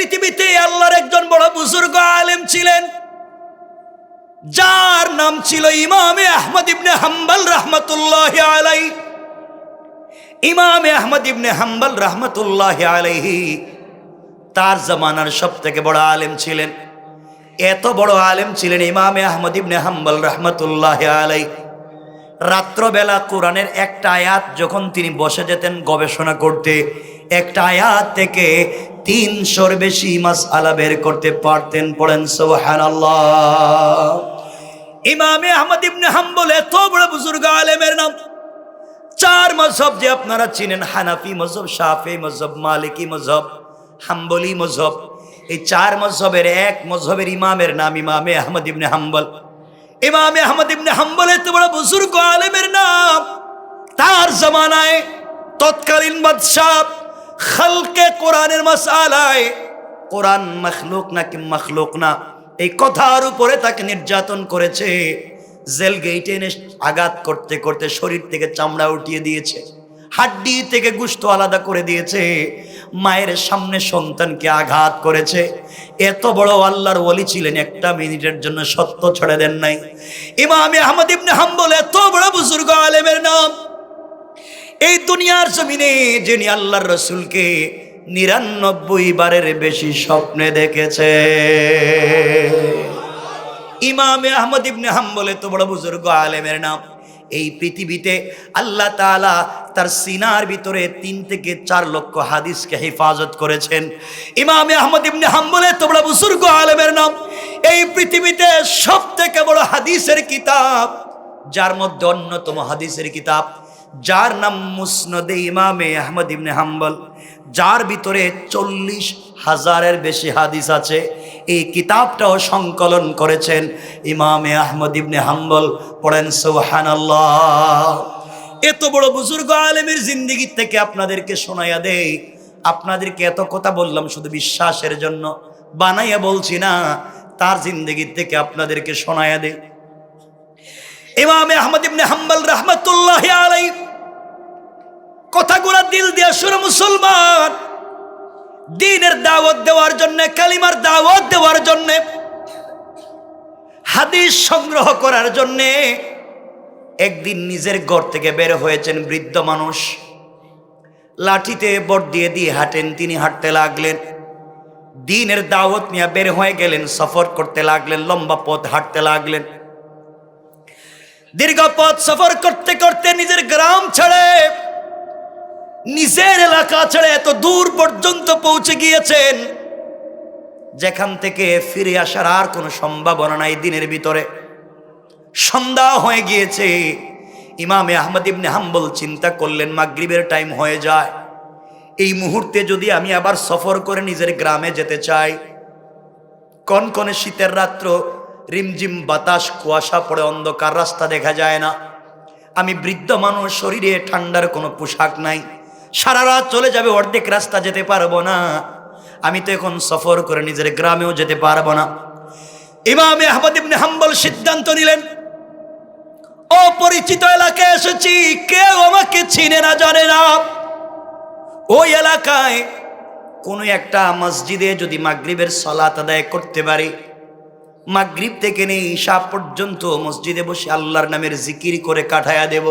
পৃথিবীতে আল্লাহর একজন বড় বুজুর্গ আলেম ছিলেন। যার নাম ছিল ইমামে আহমদ ইবনে হাম্বল রহমতুল্লাহ আলাই ইমামে আহমদ ইবনে হাম্বল রহমতুল্লাহ আলাইহি তার জমানার সব থেকে বড় আলেম ছিলেন। এত বড় আলেম ছিলেন ইমামে আহমদ ইবনে হাম্বল রহমতুল্লাহ আলাই রাত্রবেলা কোরআনের একটা আয়াত যখন তিনি বসে যেতেন গবেষণা করতে একটা আয়াত থেকে তিনশোর বেশি মাস আলা বের করতে পারতেন, পড়েন সোহান ইমামে আহমদ ইবনে হাম্বল এত বড় বুজুর্গ আলেমের নাম। চার মজহব যে আপনারা চিনেন, হানাফি মজহব, শাফি মজহব, মালিকি মজহব, হাম্বলি মজহব, এই চার মজহবের এক মজহবের ইমামের নাম ইমামে আহমদ ইবনে হাম্বল। ইমামে আহমদ ইবনে হাম্বল এত বড় বুজুর্গ আলেমের নাম। তার জামানায় তৎকালীন বাদশাহ খালকে কোরআনের মাসালায়, কোরআন মখলুক নাকি মখলুক না, এই কথার উপরে তাকে নির্যাতন করেছে, জেল গেইটে এনে আঘাত করতে করতে শরীর থেকে চামড়া উঠিয়ে দিয়েছে, হাড্ডি থেকে গুস্ত আলাদা করে দিয়েছে, মায়ের সামনে সন্তানকে আঘাত করেছে। এত বড় আল্লাহর ওলি ছিলেন একটা মিনিটের জন্য সত্য ছড়ে দেন নাই। ইমামে আহমদ ইবনে হাম্বল এত বড় বুজুর্গ আলেমের নাম। এই দুনিয়ার জমিনে যিনি আল্লাহর রসুলকে নিরানব্বই বারের বেশি স্বপ্নে দেখেছে। ইমামে আহমদ ইবনে হাম্বলে তো বড় বুজুর্গ আলেমের নাম। এই পৃথিবীতে আল্লাহ তাআলা তার সিনার ভিতরে তিন থেকে চার লক্ষ হাদিসকে হেফাজত করেছেন। ইমামে আহমদ ইবনে হাম্বলে তো বড় বুজুর্গ আলেমের নাম। এই পৃথিবীতে সব থেকে বড় হাদিসের কিতাব, যার মধ্যে অন্যতম হাদিসের কিতাব যার নাম মুসনদে ইমামে আহমদ ইবনে হাম্বল, যার ভিতরে চল্লিশ হাজারের বেশি হাদিস আছে। এই কিতাবটাও সংকলন করেছেন ইমামে আহমদ ইবনে হাম্বল। পড়েন সোহান এত বড় বুজুর্গ আলেমের জিন্দিগি থেকে আপনাদেরকে শোনাইয়া দেই। আপনাদেরকে এত কথা বললাম শুধু বিশ্বাসের জন্য, বানাইয়া বলছি না, তার জিন্দিগি থেকে আপনাদেরকে শোনাইয়া দেয় ইমামে আহমদ ইবনে হাম্বল রহমতুল্লাহ আলাই কথাগুলা দিল দিয়া শুনে মুসলমান। দিনের দাওয়াত দেওয়ার জন্য, কালিমার দাওয়াত দেওয়ার জন্য, হাদিস সংগ্রহ করার জন্য একদিন নিজের ঘর থেকে বের হয়েছেন বৃদ্ধ মানুষ। লাঠিতে বট দিয়ে দিয়ে হাঁটেন, তিনি হাঁটতে লাগলেন। দিনের দাওয়াত নিয়ে বের হয়ে গেলেন, সফর করতে লাগলেন, লম্বা পথ হাঁটতে লাগলেন। দীর্ঘ পথ সফর করতে করতে নিজের গ্রাম ছেড়ে নিজের এলাকা ছেড়ে এত দূর পর্যন্ত পৌঁছে গিয়েছেন, যেখান থেকে ফিরে আসার আর কোনো সম্ভাবনা নাই দিনের ভিতরে। সন্ধ্যা হয়ে গিয়েছে, ইমামে আহমদ ইবনে হাম্বল চিন্তা করলেন, মাগরিবের টাইম হয়ে যায়। এই মুহূর্তে যদি আমি আবার সফর করে নিজের গ্রামে যেতে চাই কনকনে শীতের রাত্র, রিমঝিম বাতাস, কুয়াশা পড়ে, অন্ধকার রাস্তা দেখা যায় না। আমি বৃদ্ধ মানুষ, শরীরে ঠান্ডার কোনো পোশাক নাই। সারা রাত চলে যাবে, অর্ধেক রাস্তা যেতে পারব না। আমি তো এখন সফর করে নিজের গ্রামেও যেতে পারব না। ইমামে আহমদ ইবনে হাম্বল সিদ্ধান্ত নিলেন, অপরিচিত এলাকায় এসেছি, কেউ আমাকে চিনে না, জানে না। ওই এলাকায় কোনো একটা মসজিদে যদি মাগরিবের সলাত আদায় করতে পারি, মাগরিব থেকে নেই ঈশা পর্যন্ত মসজিদে বসে আল্লাহর নামের জিকির করে কাঠায়া দেব।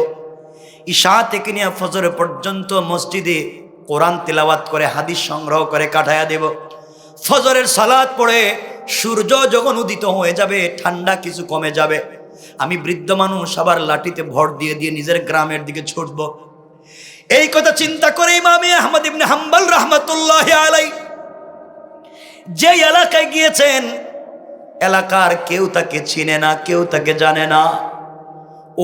ঈশা থেকে নিয়ে ফজর পর্যন্ত মসজিদে কোরআন তেলাওয়াত করে, হাদিস সংগ্রহ করে কাঠায়া দেব। ফজরের সালাদ পড়ে সূর্য যখন উদিত হয়ে যাবে, ঠান্ডা কিছু কমে যাবে। আমি বৃদ্ধ মানুষ, আবার লাঠিতে ভর দিয়ে দিয়ে নিজের গ্রামের দিকে ছুটব। এই কথা চিন্তা করে ইমামে আহমদ ইবনে হাম্বল রহমতুল্লাহ আলাই যে এলাকায় গিয়েছেন, এলাকার কেউ তাকে চিনে না, কেউ তাকে জানে না।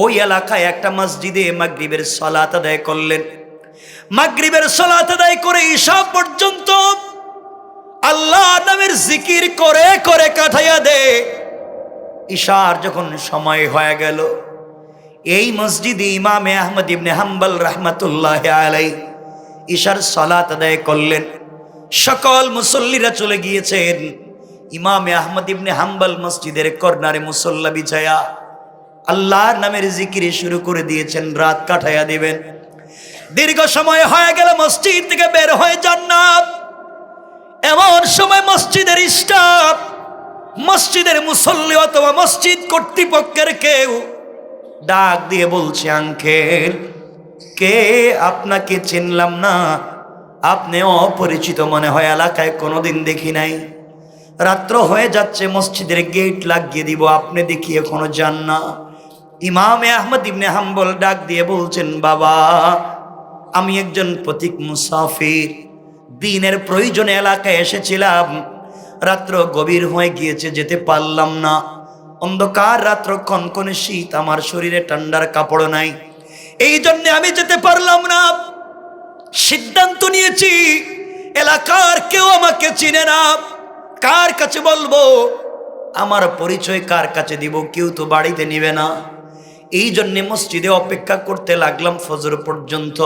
ওই এলাকায় একটা মসজিদে মাগরিবের সলাত আদায় করলেন। মাগরিবের সলাত আদায় করে ঈশা পর্যন্ত আল্লাহ নামের জিকির করে করে কাটাইয়া দে। ঈশার যখন সময় হয়ে গেল, এই মসজিদে ইমামে আহমদ ইবনে হাম্বল রহমতুল্লাহ আলাই ঈশার সলাত আদায় করলেন। সকল মুসল্লিরা চলে গিয়েছেন। ইমামে আহমদ ইবনে হাম্বল মসজিদের কর্নারে মুসল্লা বিছায়া আল্লাহর নামের জিকিরে শুরু করে দিয়েছেন, রাত কাটাইয়া দিবেন। দীর্ঘ সময় হয়ে গেল মসজিদ থেকে বের হয়ে যান না। এমন সময় মসজিদের স্টাফ, মসজিদের মুসল্লি অথবা মসজিদ কর্তৃপক্ষের কেউ ডাক দিয়ে বলছে, আঙ্কেল, কে আপনাকে চিনলাম না? আপনি অপরিচিত মনে হয়, এলাকায় কোনোদিন দেখি নাই। রাত্র হয়ে যাচ্ছে, মসজিদের গেট লাগিয়ে দিব, আপনি দেখি এখনও যান না। ইমামে আহমদ ইবনে হাম্বল ডাক দিয়ে বলছেন, বাবা, আমি একজন প্রতীক মুসাফির। দিনের প্রয়োজনে এলাকায় এসেছিলাম। রাত্র গভীর হয়ে গিয়েছে, যেতে পারলাম না। অন্ধকার, রাত্র কনকনে শীত। আমার শরীরে ঠান্ডার কাপড় নাই। এই জন্যে আমি যেতে পারলাম না। সিদ্ধান্ত নিয়েছি, এলাকার কেউ আমাকে চিনে না। কার কাছে বলব? আমার পরিচয় কার কাছে দিব? কেউ তো বাড়িতে নিবে না। এই জন্যে মসজিদে অপেক্ষা করতে লাগলাম ফজর পর্যন্ত।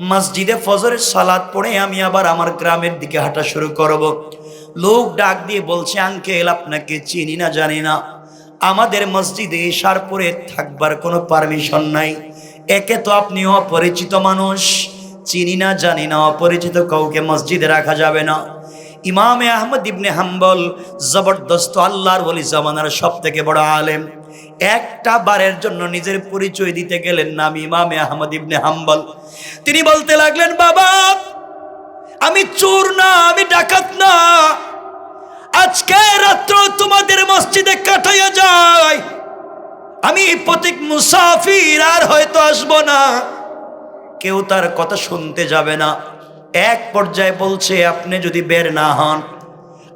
মসজিদে ফজরের সালাদ পড়ে আমি আবার আমার গ্রামের দিকে হাঁটা শুরু করব। লোক ডাক দিয়ে বলছে, আঙ্কেল, আপনাকে চিনি না, জানি না। আমাদের মসজিদে এসার পরে থাকবার কোনো পারমিশন নাই। একে তো আপনি অপরিচিত মানুষ। চিনি না, জানি না, অপরিচিত কাউকে মসজিদে রাখা যাবে না। ইমামে আহমদ ইবনে হাম্বল জবরদস্ত আল্লাহর বলি জামানার সব থেকে বড় আলেম। একটা বারের জন্য নিজের পরিচয় দিতে গেলেন নাম ইমামে আহমদ ইবনে হাম্বল। তিনি বলতে লাগলেন, বাবা, আমি চোর না, আমি ডাকাত না। আজকে রাত্র তোমাদের মসজিদে কাটাইয়া যায় আমি প্রতীক মুসাফির, আর হয়তো আসব না। কেউ তার কথা শুনতে যাবে না। এক পর্যায়ে বলছে, আপনি যদি বের না হন,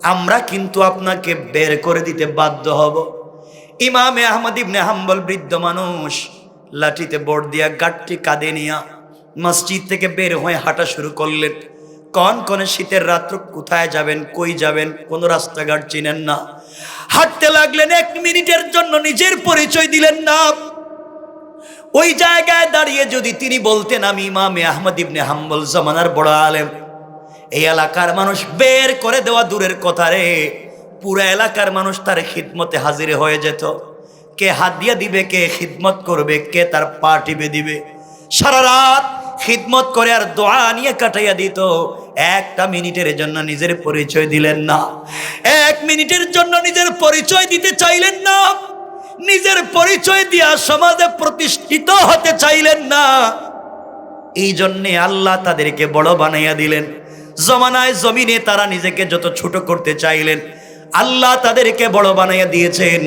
আমরা কিন্তু আপনাকে বের করে দিতে বাধ্য হব। ইমামে আহমদ ইবনে হাম্বল বৃদ্ধ মানুষ, লাঠিতে বোর্ড দিয়া গাঠটি কাঁদে নিয়া মসজিদ থেকে বের হয়ে হাঁটা শুরু করলেন। কন কনে শীতের রাত্র, কোথায় যাবেন, কই যাবেন, কোনো রাস্তাঘাট চিনেন না। হাঁটতে লাগলেন এক মিনিটের জন্য, নিজের পরিচয় দিলেন না। ওই জায়গায় দাঁড়িয়ে যদি তিনি বলতেন, আমি ইমামে আহমদ ইবনে হাম্বল, জামানার বড় আলেম। এই এলাকার মানুষ, বের করে দেওয়া দূরের কথা রে। পুরো এলাকার মানুষ তার খিদমতে হাজিরে হয়ে যেত। কে হাত দিয়ে দিবে, কে খিদমত করবে, কে তার পা টিপে দিবে। সারা রাত খিদমত করে আর দোয়া নিয়ে কাটাইয়া দিত। একটা মিনিটের জন্য নিজের পরিচয় দিলেন না। এক মিনিটের জন্য নিজের পরিচয় দিতে চাইলেন না। নিজের পরিচয় দিয়া সমাজে প্রতিষ্ঠিত হতে চাইলেন না। এই জন্যে আল্লাহ তাদেরকে বড় বানাইয়া দিলেন। জমানায় জমিনে তারা নিজেকে যত ছোট করতে চাইলেন আল্লাহ তাদেরকে বড় বানাইয়া দিয়েছেন।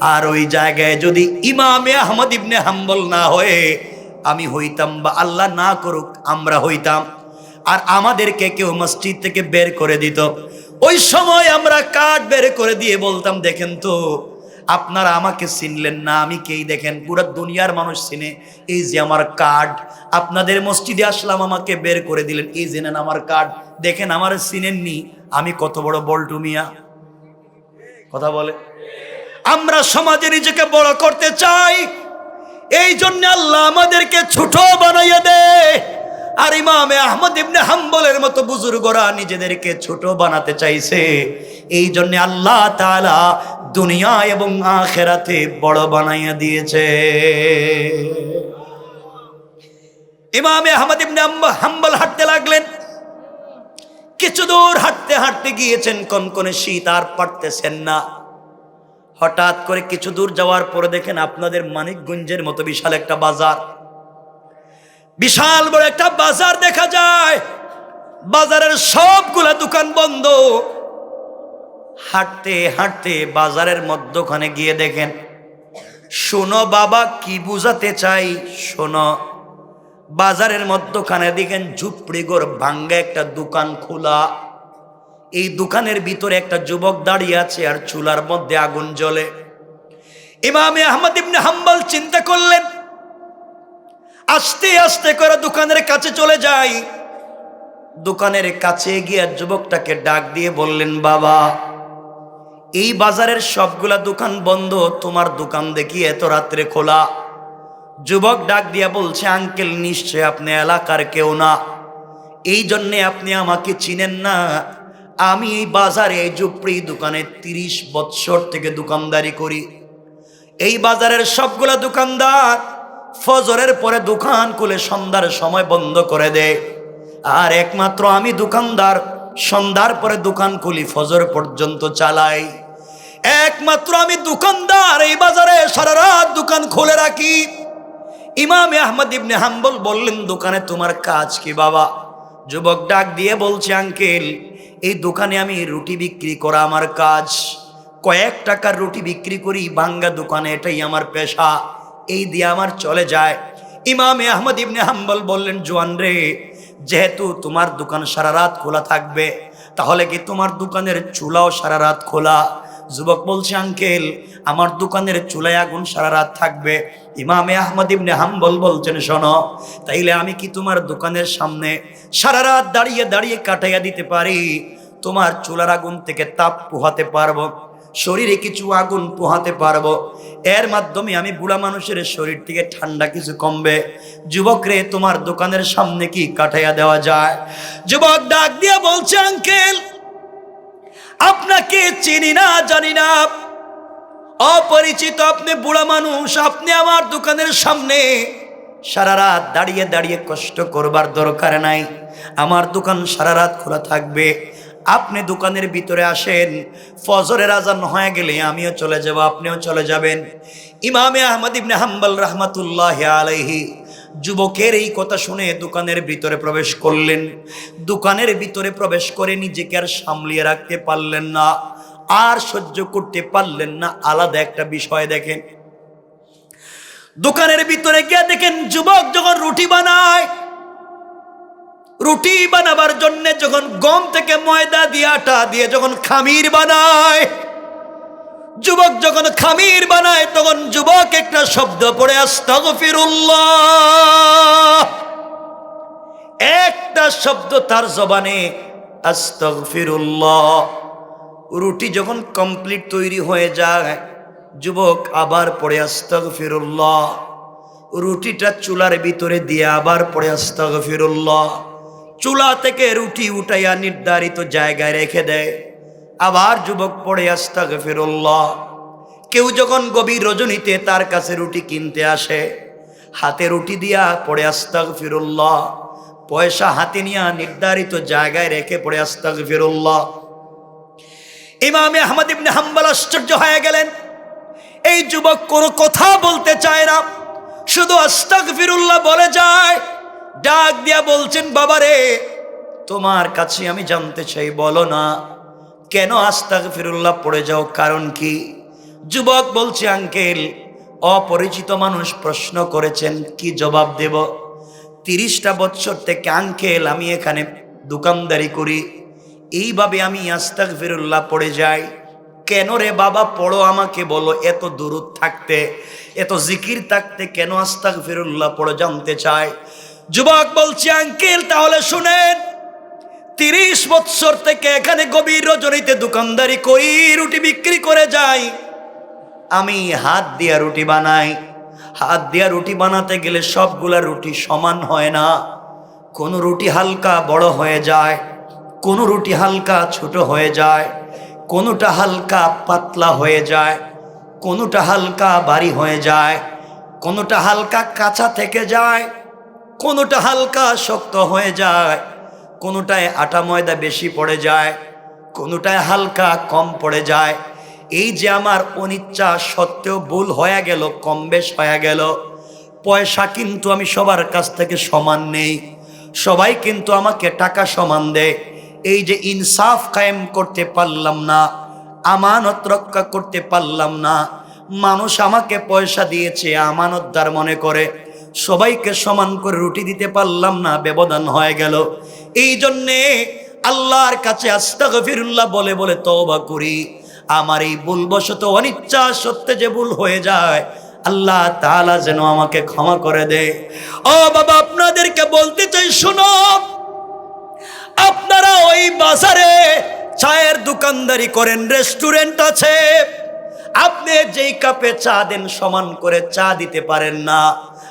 আর ওই জায়গায় যদি ইমামে আহমদ ইবনে হাম্বল না হয়ে আমি হইতাম বা আল্লাহ না করুক, আমরা হইতাম। আর আমাদেরকে কেউ মসজিদ থেকে বের করে দিত। ওই সময় আমরা কাঠ বের করে দিয়ে বলতাম, দেখেন তো, আপনারা আমাকে চিনলেন না, আমি কেই দেখেন? পুরো দুনিয়ার মানুষ চিনে, এই যে আমার কার্ড আপনাদের মসজিদে আসলাম, আমাকে বের করে দিলেন। এই জেনেন আমার কার্ড দেখেন, আমার চিনেননি। আমি কত বড় বল্টু মিয়া। কথা বলে। আমরা সমাজে নিজেকে বড় করতে চাই। এই জন্য আল্লাহ আমাদেরকে ছোট বানাইয়া দে। আর ইমামে আহমদ ইবনে হাম্বলের মতো বুজুর্গরা নিজেদেরকে ছোট বানাতে চাইছে। এই জন্য আল্লাহ তালা দুনিয়া এবং আখেরাতে বড় বানাইয়া দিয়েছে। ইমামে আহমদ ইবনে হাম্ব- হাম্বল হাঁটতে লাগলেন। কিছু দূর হাঁটতে হাঁটতে গিয়েছেন, কনকনে শীত আর পারতেছেন না। হঠাৎ করে কিছু দূর যাওয়ার পরে দেখেন আপনাদের মানিকগঞ্জের মতো বিশাল একটা বাজার। বিশাল বড় একটা বাজার দেখা যায়। বাজারের সবগুলা দোকান বন্ধ। হাঁটতে হাঁটতে বাজারের মধ্যখানে গিয়ে দেখেন, শোনো বাবা, কি বুঝাতে চাই? শোনো বাজারের মধ্যখানে দেখেন ঝুপড়ি গোর ভাঙ্গা একটা দোকান খোলা। এই দোকানের ভিতরে একটা যুবক দাঁড়িয়ে আছে আর চুলার মধ্যে আগুন জ্বলে। ইমামে আহমদ ইবনে হাম্বাল চিন্তা করলেন, আস্তে আস্তে করে দোকানের কাছে চলে যাই। দোকানের কাছে গিয়ে যুবকটাকে ডাক দিয়ে বললেন, বাবা, এই বাজারের সবগুলা দোকান বন্ধ, তোমার দোকান দেখি এত রাত্রে খোলা। যুবক ডাক দিয়া বলছে, আঙ্কেল, নিশ্চয় আপনি এলাকার কেউ না। এই জন্যে আপনি আমাকে চিনেন না। আমি এই বাজারে এই জুপড়ি দোকানে তিরিশ বৎসর থেকে দোকানদারি করি। এই বাজারের সবগুলা দোকানদার ফজরের পরে দোকান খুলে সন্ধ্যার সময় বন্ধ করে দেয়। আর একমাত্র আমি দোকানদার, সন্ধ্যার পরে দোকান খুলি, ফজর পর্যন্ত চালাই। একমাত্র আমি দোকানদার, এই বাজারে সারা রাত দোকান খুলে রাখি। ইমামে আহমদ ইবনে হাম্বল বললেন, দোকানে তোমার কাজ কি বাবা? যুবক ডাক দিয়ে বলছে, আঙ্কেল, এই দোকানে আমি রুটি বিক্রি করা আমার কাজ। কয়েক টাকার রুটি বিক্রি করি, ভাঙ্গা দোকানে এটাই আমার পেশা, এই দিয়ে আমার চলে যায়। ইমামে আহমদ ইবনে হাম্বল বললেন, জোয়ান রে, যেহেতু তোমার দোকান সারা রাত খোলা থাকবে, তাহলে কি তোমার দোকানের চুলাও সারা রাত খোলা? যুবক বলছে, আঙ্কেল, আমার দোকানের চুলায় আগুন সারা রাত থাকবে। ইমামে আহমদ ইবনে হাম্বল বলছেন, শোনো, তাইলে আমি কি তোমার দোকানের সামনে সারা রাত দাঁড়িয়ে দাঁড়িয়ে কাটাইয়া দিতে পারি? তোমার চুলার আগুন থেকে তাপ পোহাতে পারব, শরীরে কিছু আগুন পোহাতে পারব। এর মাধ্যমে আমি বুড়া মানুষের শরীর থেকে ঠান্ডা কিছু কমবে। যুবক রে, তোমার দোকানের সামনে কি কাটাইয়া দেওয়া যায়? যুবক ডাক দিয়ে বলছে, আঙ্কেল আপনাকে চিনি না, জানি না। অপরিচিত আপনি বুড়া মানুষ, আপনি আমার দোকানের সামনে সারা রাত দাঁড়িয়ে দাঁড়িয়ে কষ্ট করবার দরকার নাই। আমার দোকান সারা রাত খোলা থাকবে। আপনি দোকানের ভিতরে আসেন, ফজরের আজান হয়ে গেলে আমিও চলে যাব, আপনিও চলে যাবেন। ইমামে আহমদ ইবনে হাম্বল রহমাতুল্লাহ আলাইহি যুবকের এই কথা শুনে দোকানের ভিতরে প্রবেশ করলেন। দোকানের ভিতরে প্রবেশ করে নিজেকে আর সামলিয়ে রাখতে পারলেন না, আর সহ্য করতে পারলেন না। আলাদা একটা বিষয় দেখেন। দোকানের ভিতরে গিয়ে দেখেন যুবক যখন রুটি বানায়, রুটি বানাবার জন্য যখন গম থেকে ময়দা দিয়ে আটা দিয়ে যখন খামির বানায় যুবক যখন খামির বানায়, তখন যুবক একটা শব্দ পড়ে, আস্তাগফিরুল্লাহ। একটা শব্দ তার জবানে, আস্তাগফিরুল্লাহ। রুটি যখন কমপ্লিট তৈরি হয়ে যায়, যুবক আবার পড়ে, আস্তাগফিরুল্লাহ। রুটিটা চুলার ভিতরে দিয়ে আবার পড়ে, আস্তাগফিরুল্লাহ। চুলা থেকে রুটি উঠাইয়া নির্ধারিত জায়গায় রেখে দেয়। আবার যুবক পড়ে, আস্তাগফিরুল্লাহ। কেউ যখন গভীর রজনীতে তার কাছে রুটি কিনতে আসে, হাতে রুটি দিয়া পড়ে, আস্তাগফিরুল্লাহ। পয়সা হাতে নিয়ে নির্ধারিত জায়গায় রেখে পড়ে, আস্তাগফিরুল্লাহ। ইমামে আহমদ ইবনে হাম্বল আশ্চর্য হয়ে গেলেন। এই যুবক কোনো কথা বলতে চায় না, শুধু আস্তাক ফিরুল্লাহ বলে যায়, ডাক দিয়া বলছেন, বাবারে, তোমার কাছে আমি জানতে চাই, বলো না। কেন আস্তাগফিরুল্লাহ পড়ে যাও? কারণ কি? যুবক বলছে, আঙ্কেল, অপরিচিত মানুষ প্রশ্ন করেছেন, কি জবাব দেব? তিরিশটা বছর থেকে, আঙ্কেল, আমি এখানে দোকানদারি করি। এইভাবে আমি আস্তাক ফিরুল্লাহ পড়ে যাই। কেন রে বাবা, পড়ো আমাকে বলো, এত দূরত থাকতে, এত জিকির থাকতে কেন আস্তাক ফিরুল্লাহ পড়ো জানতে চায়? যুবক বলছে, আঙ্কেল, তাহলে শুনেন তিরিশ বৎসর থেকে এখানে গভীর রজনীতে দোকানদারি করি, রুটি বিক্রি করে যাই। আমি হাত দিয়া রুটি বানাই। হাত দিয়া রুটি বানাতে গেলে সবগুলা রুটি সমান হয় না। কোনো রুটি হালকা বড় হয়ে যায়, কোনো রুটি হালকা ছোট হয়ে যায়, কোনোটা হালকা পাতলা হয়ে যায়, কোনোটা হালকা বাড়ি হয়ে যায়, কোনোটা হালকা কাঁচা থেকে যায়, কোনোটা হালকা শক্ত হয়ে যায়। কোনোটায় আটা ময়দা বেশি পড়ে যায়, কোনোটায় হালকা কম পড়ে যায়। এই যে আমার অনিচ্ছা সত্ত্বেও ভুল হয়ে গেল, কম বেশ হয়ে গেল। পয়সা কিন্তু আমি সবার কাছ থেকে সমান নেই। সবাই কিন্তু আমাকে টাকা সমান দেয়। এই যে ইনসাফ কায়েম করতে পারলাম না, আমানত রক্ষা করতে পারলাম না, মানুষ আমাকে পয়সা দিয়েছে, আমানতদার মনে করে। সবাইকে সমান করে রুটি দিতে পারলাম না, ব্যবধান হয়ে গেল। এই জন্যে আল্লাহর কাছে আস্তাগফিরুল্লাহ বলে বলে তওবা করি। আমার এই ভুলবশত অনিচ্ছা সত্যি যে ভুল হয়ে যায়, আল্লাহ তাআলা যেন আমাকে ক্ষমা করে দেয় ও বাবা, আপনাদেরকে বলতে চাই, শুনো। আপনারা ওই বাজারে চায়ের দোকানদারি করেন, রেস্টুরেন্ট আছে। আপনি যেই কাপে চা দেন, সমান করে চা দিতে পারেন না।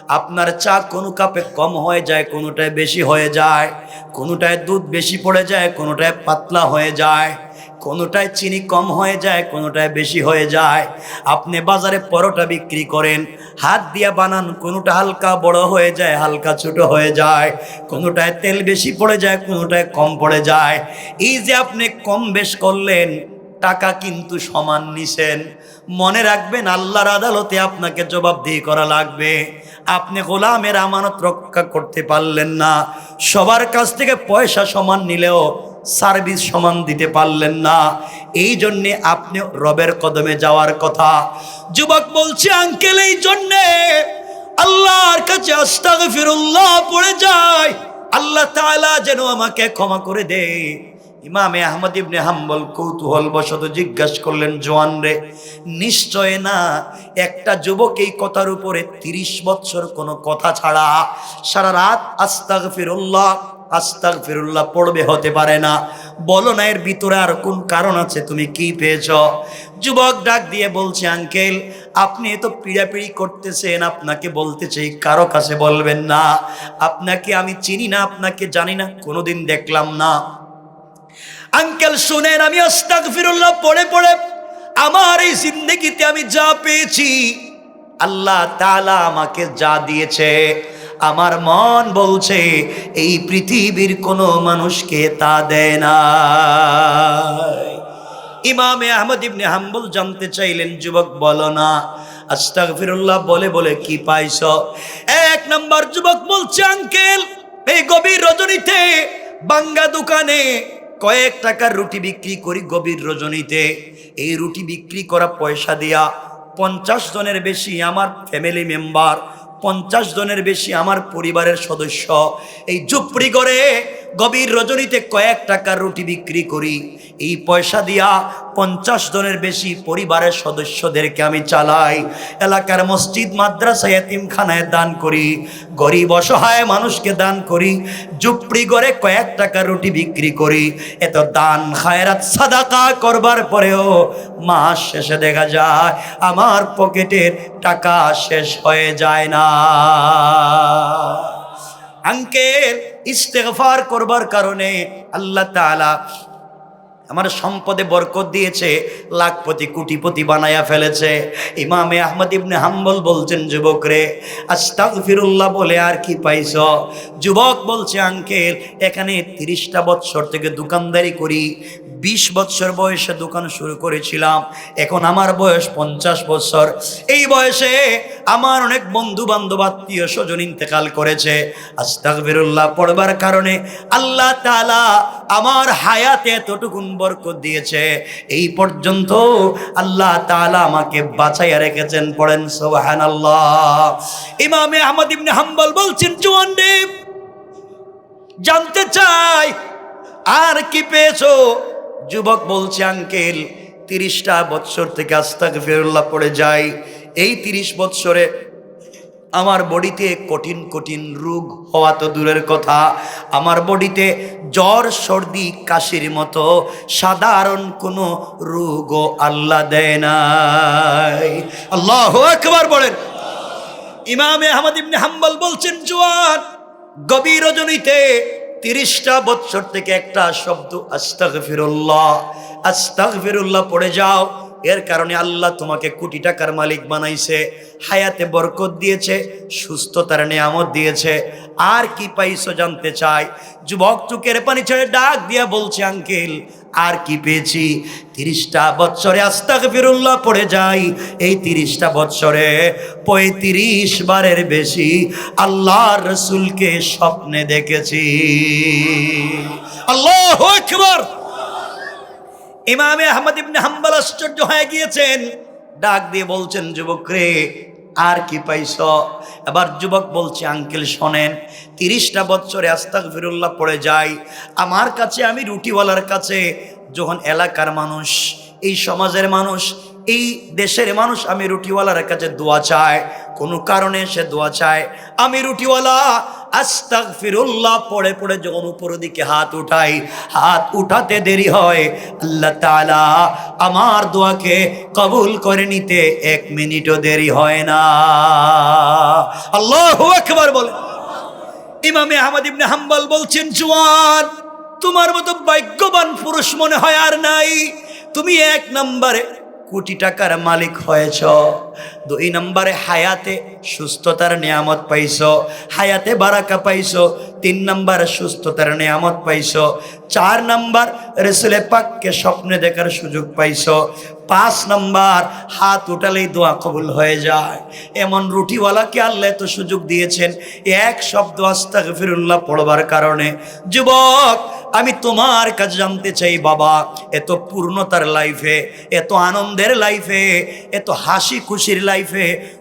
আপনার চা কোনো কাপে কম হয়ে যায়, কোনোটায় বেশি হয়ে যায়, কোনোটায় দুধ বেশি পড়ে যায়, কোনোটায় পাতলা হয়ে যায়, কোনোটায় চিনি কম হয়ে যায়, কোনোটায় বেশি হয়ে যায়। আপনি বাজারে পরোটা বিক্রি করেন, হাত দিয়া বানান, কোনোটা হালকা বড় হয়ে যায়, হালকা ছোট হয়ে যায়, কোনোটায় তেল বেশি পড়ে যায়, কোনোটায় কম পড়ে যায়। এই যে আপনি কম বেশ করলেন টাকা কিন্তু সমান নিছেন। মনে রাখবেন, আল্লাহর আদালতে আপনাকে জবাবদিহি করা লাগবে। আপনি গোলামের আমানত রক্ষা করতে পারলেন না। সবার কাছ থেকে পয়সা সমান নিলেও সার্ভিস সমান দিতে পারলেন না। এই জন্যে আপনি রবের কদমে যাওয়ার কথা। যুবক বলছে, আঙ্কেল, এই জন্যে আল্লাহর কাছে আস্তাগফিরুল্লাহ পড়ে যায়। আল্লাহ তাআলা যেন আমাকে ক্ষমা করে দেয়। ইমামে আহমদ ইবনে হাম্বল কৌতূহল বশত জিজ্ঞাসা করলেন, জোয়ান রে, নিশ্চয় না একটা যুবক এই কথার উপরে তিরিশ বছর কোনো কথা ছাড়া সারা রাত আস্তাগ ফিরুল্লাহ আস্তাগ ফিরুল্লাহ পড়বে হতে পারে না। বলো না এর ভিতরে আর কোন কারণ আছে, তুমি কি পেয়েছ? যুবক ডাক দিয়ে বলছে, আঙ্কেল, আপনি এত পিড়াপিড়ি করতেছেন, আপনাকে বলতে চাই, কারও কাছে বলবেন না। আপনাকে আমি চিনি না, আপনাকে জানি না, কোনোদিন দেখলাম না। আঙ্কেল, শুনেন, আমি আস্তাক ফিরুল্লাহ পড়ে পড়ে আমার এই জিন্দগিতে আমি যা পেয়েছি, আল্লাহ তালা আমাকে যা দিয়েছে, আমার মন বলছে, এই পৃথিবীর কোনো মানুষকে তা দেয় না ইমামে আহমদ ইবনে হাম্বল জানতে চাইলেন, যুবক, বলো না। আস্তাক ফিরুল্লাহ বলে বলে, কি পাইছ? এক নম্বর যুবক বলছে, আঙ্কেল, এই গভীর রজনীতে বাঙ্গা দোকানে কয়েক টাকার রুটি বিক্রি করি গভীর রজনীতে। এই রুটি বিক্রি করা পয়সা দিয়া পঞ্চাশ জনের বেশি আমার ফ্যামিলি মেম্বার পঞ্চাশ জনের বেশি আমার পরিবারের সদস্য, এই ঝুপড়ি করে গভীর রজনীতে কয়েক টাকার রুটি বিক্রি করি। এই পয়সা দিয়া পঞ্চাশ জনের বেশি পরিবারের সদস্যদেরকে আমি চালাই। এলাকার মসজিদ, মাদ্রাসা, এতিমখানায় দান করি। গরিব, অসহায় মানুষকে দান করি। ঝুপড়ি গড়ে কয়েক টাকার রুটি বিক্রি করি। এত দান, খায়রাত, সাদাকা করবার পরেও মাস শেষে দেখা যায়, আমার পকেটের টাকা শেষ হয়ে যায় না। আঙ্কেল ইস্তেফার করবার কারণে আল্লাহ তাআলা আমার সম্পদে বরকত দিয়েছে, লাখপতি কোটিপতি বানায়া ফেলেছে। ইমামে আহমদ ইবনে হাম্বল বলছেন যুবক রে আস্তাগফিরুল্লাহ বলে আর কি পাইছ? যুবক বলছে, আঙ্কেল, এখানে তিরিশটা বৎসর থেকে দোকানদারি করি। বিশ বৎসর বয়সে দোকান শুরু করেছিলাম। এখন আমার বয়স পঞ্চাশ বছর এই বয়সে আমার অনেক বন্ধু বান্ধব আত্মীয় স্বজন ইন্তেকাল করেছে। আস্তাক আস্তাগফিরুল্লাহ পড়বার কারণে আল্লাহ তাআলা আমার হায়াতে এতটুকুন বরকত দিয়েছে। এই পর্যন্ত আল্লাহ তাআলা আমাকে বাঁচাইয়া রেখেছেন, পড়েন সুবহানাল্লাহ। ইমামে আহমদ ইবনে হাম্বল বলছেন জোয়ান রে জানতে চাই, আর কি পেয়েছ? যুবক বলছে, আঙ্কেল, তিরিশটা বৎসর থেকে আস্তাকে ফেরুল্লাহ পড়ে যায় এই তিরিশ বৎসরে আমার বডিতে কঠিন কঠিন রোগ হওয়া তো দূরের কথা। আমার বডিতে জ্বর, সর্দি, কাশির মতো সাধারণ কোনো রোগও আল্লাহ দেয় নাই। আল্লাহ একবার বলেন। ইমামে আহমদ ইবনে হাম্বল বলছেন, জোয়ান, গভীর রজনীতে তিরিশটা বৎসর থেকে একটা শব্দ আস্তাগ ফিরুল্লাহ আস্তাগ ফিরুল্লাহ পড়ে যাও। এর কারণে আল্লাহ তোমাকে কোটি টাকার মালিক বানাইছে, হায়াতে বরকত দিয়েছে, সুস্থতার নিয়ামত দিয়েছে। আর কি পাইছো জানতে চাই? যুবক চুকের পানি ছেড়ে ডাক দিয়া বলছে, আঙ্কেল, আর কি পেয়েছি? তিরিশটা বৎসরে আস্তাক ফিরুল্লাহ পড়ে যাই। এই তিরিশটা বৎসরে পঁয়ত্রিশ বারের বেশি আল্লাহর রসুলকে স্বপ্নে দেখেছি। আল্লাহ আকবার! ইমামে আহমদ ইবনে হাম্বাল আশ্চর্য হয়ে গিয়েছেন। ডাক দিয়ে বলছেন যুবক রে আর কি পাইছ? এবার যুবক বলছে, আঙ্কেল, শোনেন, তিরিশটা বছরে আস্তাক ফিরুল্লাহ পড়ে যাই। আমার কাছে, আমি রুটিওয়ালার কাছে, যখন এলাকার মানুষ এই সমাজের মানুষ, এই দেশের মানুষ, আমি রুটিওয়ালার কাছে দোয়া চায় কোনো কারণে সে দোয়া চায়। আমি রুটিওয়ালা আস্তাক ফিরুল্লাহ পড়ে পড়ে যখন উপরের দিকে হাত উঠাই, হাত উঠাতে দেরি হয়। আল্লাহ তাআলা আমার দোয়াকে কবুল করে নিতে এক মিনিটও দেরি হয় না। আল্লাহু আকবার বলে। ইমামে আহমদ ইবনে হাম্বল বলছেন, জুয়ান, তোমার মতো ভাগ্যবান পুরুষ মনে হয় আর নাই। তুমি এক নম্বরে কোটি টাকার মালিক হয়েছ। দুই নম্বরে হায়াতে সুস্থতার নিয়ামত পাইছ, হায়াতে বারাকা পাইছ, তিন নম্বর সুস্থতার নিয়ামত পাইছ, চার নম্বর রেসুলে পাককে স্বপ্নে দেখার সুযোগ পাইছ, পাঁচ নম্বর হাত উঠালেই দোয়া কবুল হয়ে যায়। এমন রুটিওয়ালাকে আল্লাহ তো সুযোগ দিয়েছেন? এক শব্দ আস্তাক ফিরুল্লাহ পড়বার কারণে। যুবক, আমি তোমার কাছে জানতে চাই বাবা, এত পূর্ণতার লাইফে এত আনন্দের লাইফে এত হাসি খুশির লাইফে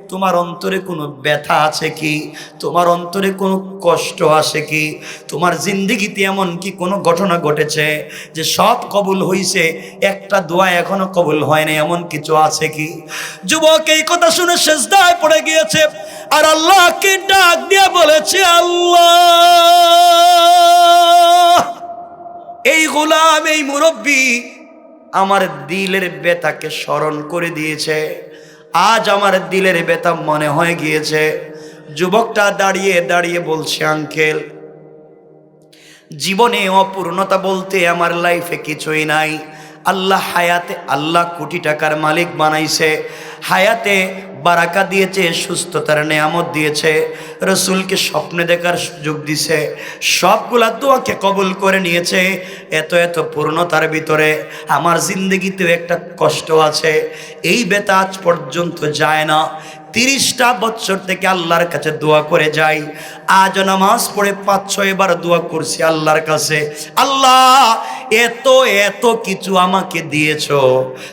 তোমার অন্তরে কোনো ব্যথা আছে কি? তোমার অন্তরে কোনো কষ্ট আছে কি? তোমার জিন্দিগিতে এমন কি কোনো ঘটনা ঘটেছে যে সব কবুল হইছে, একটা দোয়া এখনও কবুল হয় না এমন কিছু আছে কি? যুবক, এই কথা শুনে শেষদায় পড়ে গিয়েছে। আর আল্লাহকে ডাক দিয়ে বলেছে, আল্লাহ! এই গোলাম, এই মুরব্বী আমার দিলের ব্যথাকে স্মরণ করে দিয়েছে। আজ আমার দিলের বেতা মনে হয়ে গিয়েছে। যুবকটা দাঁড়িয়ে দাঁড়িয়ে বলছে, আঙ্কেল, জীবনে অপূর্ণতা বলতে আমার লাইফে কিছুই নাই। আল্লাহ হায়াতে আল্লাহ কোটি টাকার মালিক বানাইছে। হায়াতে বারাকা দিয়েছে, সুস্থতার নেয়ামত দিয়েছে, রসুলকে স্বপ্নে দেখার সুযোগ দিছে, সবগুলা দোয়াকে কবুল করে নিয়েছে, এত এত পূর্ণতার ভিতরে আমার জিন্দগিতেও একটা কষ্ট আছে, এই বেতা আজ পর্যন্ত যায় না, তিরিশটা বছর থেকে আল্লাহর কাছে দোয়া করে যাই আজ নামাজ পড়ে পাঁচ, ছয় বার দোয়া করছি আল্লাহর কাছে। আল্লাহ, এত এত কিছু আমাকে দিয়েছ।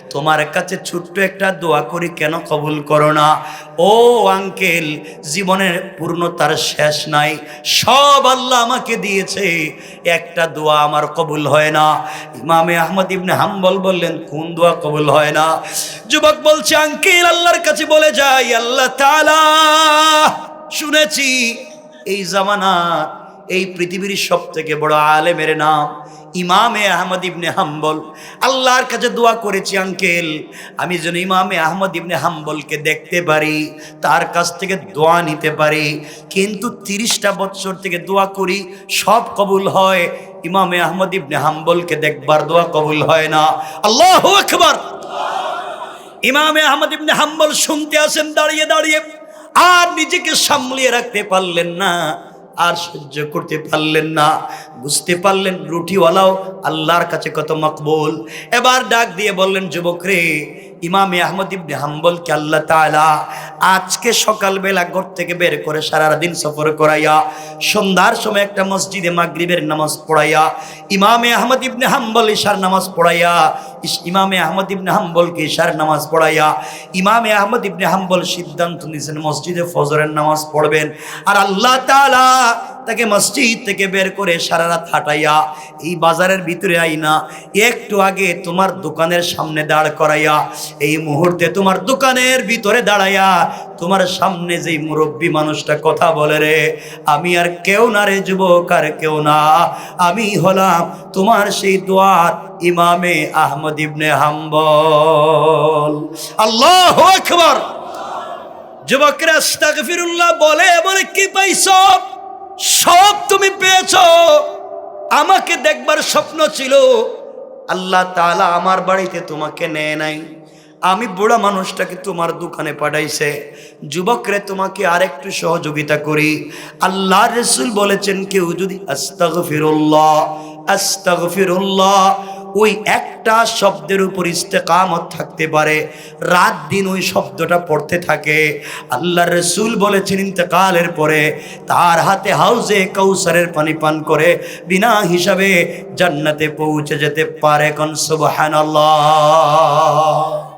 তোমার কাছে ছোট্ট একটা দোয়া করি কেন কবুল করো না? ও আঙ্কেল, জীবনের পূর্ণতার শেষ নাই। সব আল্লাহ আমাকে দিয়েছে। একটা দোয়া আমার কবুল হয় না। ইমামে আহমদ ইবনে হাম্বল বললেন, কোন দোয়া কবুল হয় না? যুবক বলছে, আঙ্কেল, আল্লাহর কাছে বলে যাই, আল্লাহ তালা শুনেছি। এই জামানা এই পৃথিবীর সব থেকে বড় আলেমের নাম ইমামে আহমদ ইবনে হাম্বল। আল্লাহর কাছে দোয়া করেছি, আঙ্কেল। আমি যেন ইমামে আহমদ ইবনে হাম্বলকে দেখতে পারি, তার কাছ থেকে দোয়া নিতে পারি। কিন্তু তিরিশটা বছর থেকে দোয়া করি, সব কবুল হয়। ইমামে আহমদ ইবনে হাম্বলকে দেখবার দোয়া কবুল হয় না। আল্লাহ আকবার! ইমামে আহমদ ইবনে হাম্বল শুনতে আসেন, দাঁড়িয়ে দাঁড়িয়ে। আর নিজেকে সামলিয়ে রাখতে পারলেন না, আর সহ্য করতে পারলেন না। বুঝতে পারলেন, রুটিওয়ালাও আল্লাহর কাছে কত মকবুল। এবার ডাক দিয়ে বললেন, যুবক রে ইমামে আহমদ ইবনে হাম্বলকে আল্লাহ তাআলা আজকে সকালবেলা ঘর থেকে বের করে সারা দিন সফর করাইয়া, সন্ধ্যার সময় একটা মসজিদে মাগরিবের নামাজ পড়াইয়া, ইমামে আহমদ ইবনে হাম্বল ইশার নামাজ পড়াইয়া ইমামে আহমদ ইবনে হাম্বলকে ইশার নামাজ পড়াইয়া, ইমামে আহমদ ইবনে হাম্বল সিদ্ধান্ত নিয়েছেন মসজিদে ফজরের নামাজ পড়বেন। আর আল্লাহ তাআলা তাকে মসজিদ থেকে বের করে সারা রাত হাঁটাইয়া, এই বাজারের ভিতরে আইনা, একটু আগে তোমার দোকানের সামনে দাঁড় করাইয়া এই মুহূর্তে তোমার দোকানের ভিতরে দাঁড়াইয়া তোমার সামনে যেই মুরব্বী মানুষটা কথা বলে রে, আমি আর কেউ না রে যুবক, আর কেউ না। আমি হলাম তোমার সেই দোয়ার ইমামে আহমদ ইবনে হাম্বল। আল্লাহ আকবার। যুবকরা বলে বলে, কি পাইছ? সব তুমি পেয়েছ। আমাকে দেখবার স্বপ্ন ছিল। আল্লাহ তাআলা আমার বাড়িতে তোমাকে নেয় নাই। আমি বুড়া মানুষটাকে তোমার দোকানে পাঠাইছে। যুবকরে, তোমাকে আরেকটু সহযোগিতা করি। আল্লাহ রসুল বলেছেন কেউ যদি আস্তাগফিরুল্লাহ আস্তাগফিরুল্লাহ, ওই একটা শব্দের উপর ইস্তেকামত থাকতে পারে। রাত দিন ওই শব্দটা পড়তে থাকে। আল্লাহ রসুল বলেছেন ইন্তেকালের পরে তার হাতে হাউজে কৌসারের পানি পান করে বিনা হিসাবে জান্নাতে পৌঁছে যেতে পারে। কোন সুবহানাল্লাহ।